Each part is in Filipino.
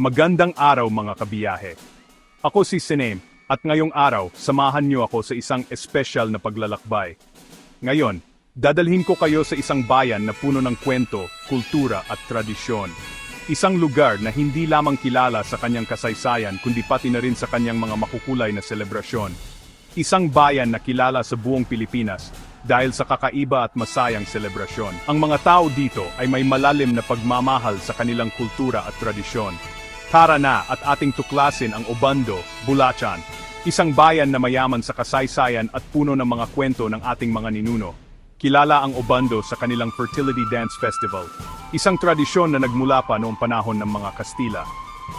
Magandang araw mga kabiyahe. Ako si Sinem, at ngayong araw, samahan niyo ako sa isang espesyal na paglalakbay. Ngayon, dadalhin ko kayo sa isang bayan na puno ng kwento, kultura at tradisyon. Isang lugar na hindi lamang kilala sa kanyang kasaysayan kundi pati na rin sa kanyang mga makukulay na selebrasyon. Isang bayan na kilala sa buong Pilipinas dahil sa kakaiba at masayang selebrasyon. Ang mga tao dito ay may malalim na pagmamahal sa kanilang kultura at tradisyon. Tara na at ating tuklasin ang Obando, Bulacan, isang bayan na mayaman sa kasaysayan at puno ng mga kwento ng ating mga ninuno. Kilala ang Obando sa kanilang Fertility Dance Festival, isang tradisyon na nagmula pa noong panahon ng mga Kastila.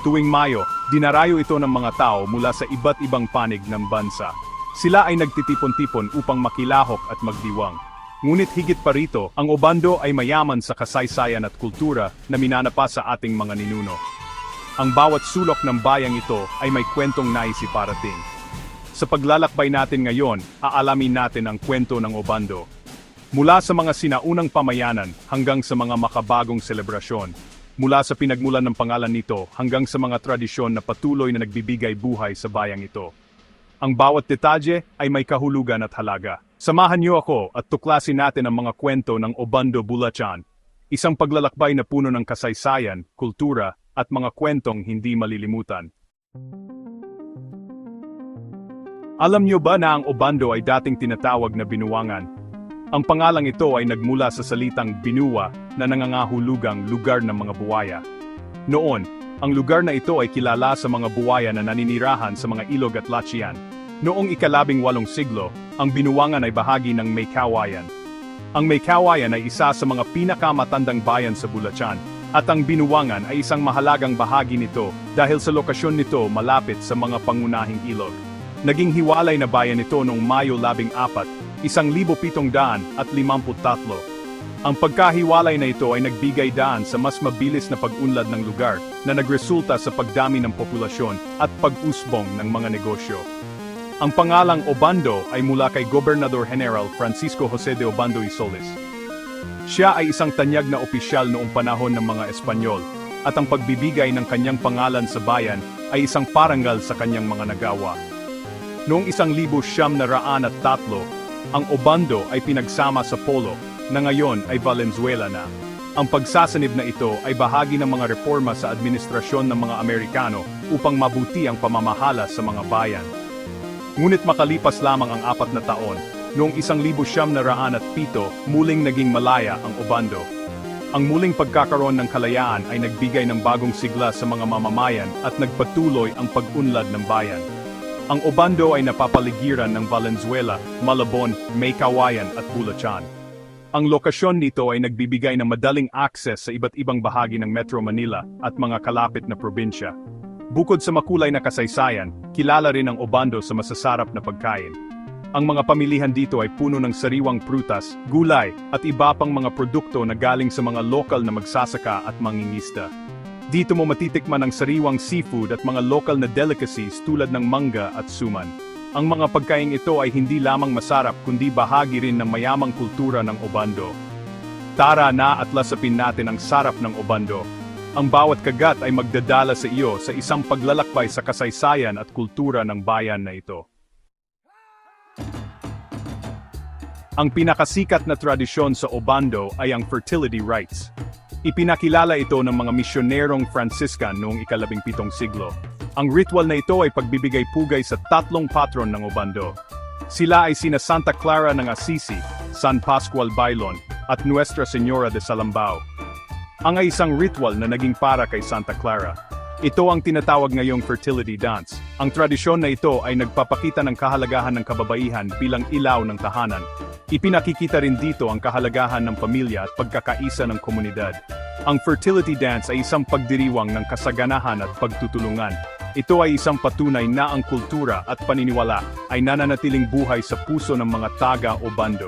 Tuwing Mayo, dinarayo ito ng mga tao mula sa iba't ibang panig ng bansa. Sila ay nagtitipon-tipon upang makilahok at magdiwang. Ngunit higit pa rito, ang Obando ay mayaman sa kasaysayan at kultura na minanapa sa ating mga ninuno. Ang bawat sulok ng bayang ito ay may kwentong naisiparating. Sa paglalakbay natin ngayon, aalamin natin ang kwento ng Obando. Mula sa mga sinaunang pamayanan hanggang sa mga makabagong selebrasyon. Mula sa pinagmulan ng pangalan nito hanggang sa mga tradisyon na patuloy na nagbibigay buhay sa bayang ito. Ang bawat detalye ay may kahulugan at halaga. Samahan niyo ako at tuklasin natin ang mga kwento ng Obando Bulacan, isang paglalakbay na puno ng kasaysayan, kultura, at mga kwentong hindi malilimutan. Alam niyo ba na ang Obando ay dating tinatawag na binuwangan? Ang pangalang ito ay nagmula sa salitang binuwa na nangangahulugang lugar ng mga buwaya. Noon, ang lugar na ito ay kilala sa mga buwaya na naninirahan sa mga ilog at lachian. Noong ikalabing walong siglo, ang binuwangan ay bahagi ng Maykawayan. Ang Maykawayan ay isa sa mga pinakamatandang bayan sa Bulacan, at ang binuwangan ay isang mahalagang bahagi nito dahil sa lokasyon nito malapit sa mga pangunahing ilog. Naging hiwalay na bayan ito noong Mayo 14, 1753. Ang pagkahiwalay na ito ay nagbigay daan sa mas mabilis na pag-unlad ng lugar na nagresulta sa pagdami ng populasyon at pag-usbong ng mga negosyo. Ang pangalang Obando ay mula kay Gobernador General Francisco Jose de Obando y Solis. Siya ay isang tanyag na opisyal noong panahon ng mga Espanyol, at ang pagbibigay ng kanyang pangalan sa bayan ay isang parangal sa kanyang mga nagawa. Noong isang libo siyam na raan at tatlo, ang Obando ay pinagsama sa Polo, na ngayon ay Valenzuela na. Ang pagsasanib na ito ay bahagi ng mga reforma sa administrasyon ng mga Amerikano upang mabuti ang pamamahala sa mga bayan. Ngunit makalipas lamang ang apat na taon, noong isang libo siyam na raan at pito, muling naging malaya ang Obando. Ang muling pagkakaroon ng kalayaan ay nagbigay ng bagong sigla sa mga mamamayan at nagpatuloy ang pag-unlad ng bayan. Ang Obando ay napapaligiran ng Valenzuela, Malabon, Maykawayan at Bulacan. Ang lokasyon nito ay nagbibigay ng madaling akses sa iba't ibang bahagi ng Metro Manila at mga kalapit na probinsya. Bukod sa makulay na kasaysayan, kilala rin ang Obando sa masasarap na pagkain. Ang mga pamilihan dito ay puno ng sariwang prutas, gulay, at iba pang mga produkto na galing sa mga lokal na magsasaka at mangingista. Dito mo matitikman ang sariwang seafood at mga local na delicacies tulad ng mangga at suman. Ang mga pagkain ito ay hindi lamang masarap kundi bahagi rin ng mayamang kultura ng Obando. Tara na at lasapin natin ang sarap ng Obando. Ang bawat kagat ay magdadala sa iyo sa isang paglalakbay sa kasaysayan at kultura ng bayan na ito. Ang pinakasikat na tradisyon sa Obando ay ang fertility rites. Ipinakilala ito ng mga misyonerong Franciscan noong ikalabing pitong siglo. Ang ritual na ito ay pagbibigay pugay sa tatlong patron ng Obando. Sila ay sina Santa Clara ng Assisi, San Pascual Bailon, at Nuestra Señora de Salambao. Ang ay isang ritual na naging para kay Santa Clara. Ito ang tinatawag ngayong fertility dance. Ang tradisyon na ito ay nagpapakita ng kahalagahan ng kababaihan bilang ilaw ng tahanan. Ipinakikita rin dito ang kahalagahan ng pamilya at pagkakaisa ng komunidad. Ang fertility dance ay isang pagdiriwang ng kasaganahan at pagtutulungan. Ito ay isang patunay na ang kultura at paniniwala ay nananatiling buhay sa puso ng mga taga o bando.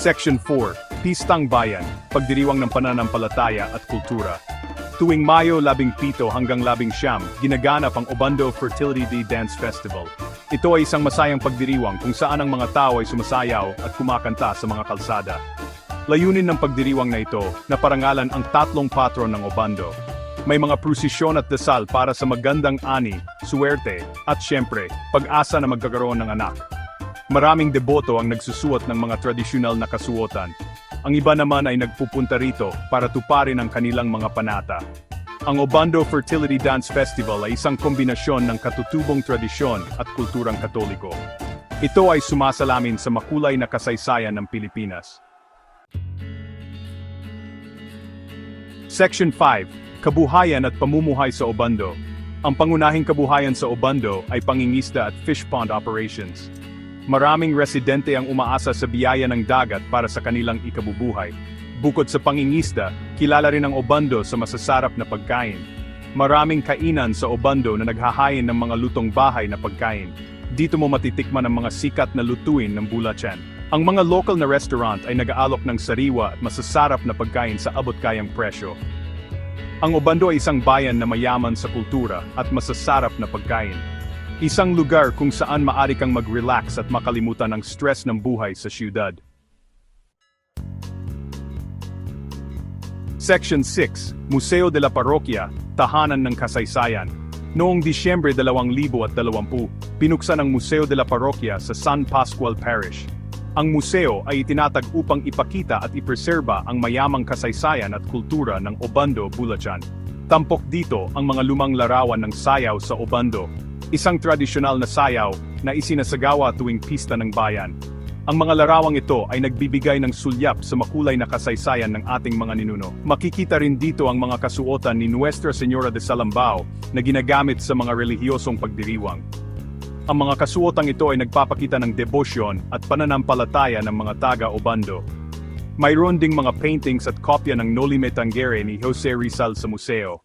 Section 4, Pistang Bayan, Pagdiriwang ng Pananampalataya at Kultura. Tuwing Mayo 17 hanggang 19, ginaganap ang Obando Fertility Day Dance Festival. Ito ay isang masayang pagdiriwang kung saan ang mga tao ay sumasayaw at kumakanta sa mga kalsada. Layunin ng pagdiriwang na ito na parangalan ang tatlong patron ng Obando. May mga prosesyon at dasal para sa magandang ani, suwerte, at syempre, pag-asa na magkakaroon ng anak. Maraming deboto ang nagsusuot ng mga tradisyonal na kasuotan. Ang iba naman ay nagpupunta rito para tuparin ang kanilang mga panata. Ang Obando Fertility Dance Festival ay isang kombinasyon ng katutubong tradisyon at kulturang katoliko. Ito ay sumasalamin sa makulay na kasaysayan ng Pilipinas. Section 5. Kabuhayan at pamumuhay sa Obando. Ang pangunahing kabuhayan sa Obando ay pangingisda at fish pond operations. Maraming residente ang umaasa sa biyaya ng dagat para sa kanilang ikabubuhay. Bukod sa pangingisda, kilala rin ang Obando sa masasarap na pagkain. Maraming kainan sa Obando na naghahain ng mga lutong bahay na pagkain. Dito mo matitikman ang mga sikat na lutuin ng Bulacan. Ang mga local na restaurant ay nag-aalok ng sariwa at masasarap na pagkain sa abot-kayang presyo. Ang Obando ay isang bayan na mayaman sa kultura at masasarap na pagkain. Isang lugar kung saan maari kang mag-relax at makalimutan ang stress ng buhay sa siyudad. Section 6, Museo de la Parroquia, Tahanan ng Kasaysayan. Noong Disyembre 2020, pinuksan ang Museo de la Parroquia sa San Pascual Parish. Ang museo ay itinatag upang ipakita at ipreserba ang mayamang kasaysayan at kultura ng Obando, Bulacan. Tampok dito ang mga lumang larawan ng sayaw sa Obando, isang tradisyonal na sayaw na isinasagawa tuwing pista ng bayan. Ang mga larawang ito ay nagbibigay ng sulyap sa makulay na kasaysayan ng ating mga ninuno. Makikita rin dito ang mga kasuotan ni Nuestra Señora de Salambao na ginagamit sa mga relihiyosong pagdiriwang. Ang mga kasuotang ito ay nagpapakita ng debosyon at pananampalataya ng mga taga-Obando. Mayroon ding mga paintings at kopya ng Noli Me Tangere ni Jose Rizal sa museo.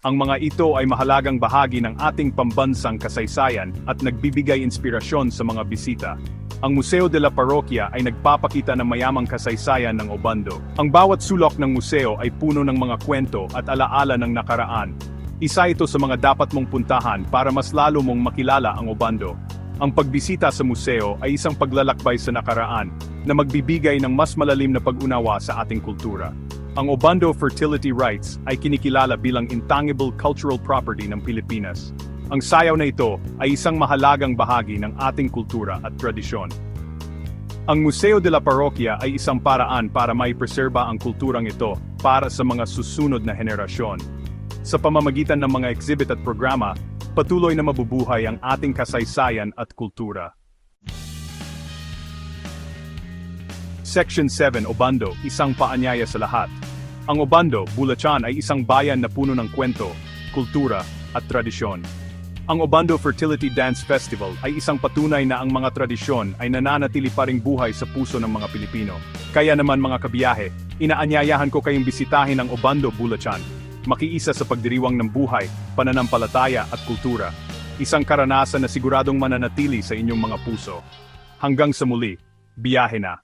Ang mga ito ay mahalagang bahagi ng ating pambansang kasaysayan at nagbibigay inspirasyon sa mga bisita. Ang Museo de la Parroquia ay nagpapakita ng mayamang kasaysayan ng Obando. Ang bawat sulok ng museo ay puno ng mga kwento at alaala ng nakaraan. Isa ito sa mga dapat mong puntahan para mas lalo mong makilala ang Obando. Ang pagbisita sa museo ay isang paglalakbay sa nakaraan na magbibigay ng mas malalim na pag-unawa sa ating kultura. Ang Obando Fertility Rights ay kinikilala bilang intangible cultural property ng Pilipinas. Ang sayaw na ito ay isang mahalagang bahagi ng ating kultura at tradisyon. Ang Museo de la Parroquia ay isang paraan para maipreserba ang kulturang ito para sa mga susunod na henerasyon. Sa pamamagitan ng mga exhibit at programa, patuloy na mabubuhay ang ating kasaysayan at kultura. Section 7 Obando, isang paanyaya sa lahat. Ang Obando, Bulacan ay isang bayan na puno ng kwento, kultura, at tradisyon. Ang Obando Fertility Dance Festival ay isang patunay na ang mga tradisyon ay nananatili pa ring buhay sa puso ng mga Pilipino. Kaya naman mga kabiyahe, inaanyayahan ko kayong bisitahin ang Obando, Bulacan. Makiisa sa pagdiriwang ng buhay, pananampalataya at kultura. Isang karanasan na siguradong mananatili sa inyong mga puso. Hanggang sa muli, biyahe na.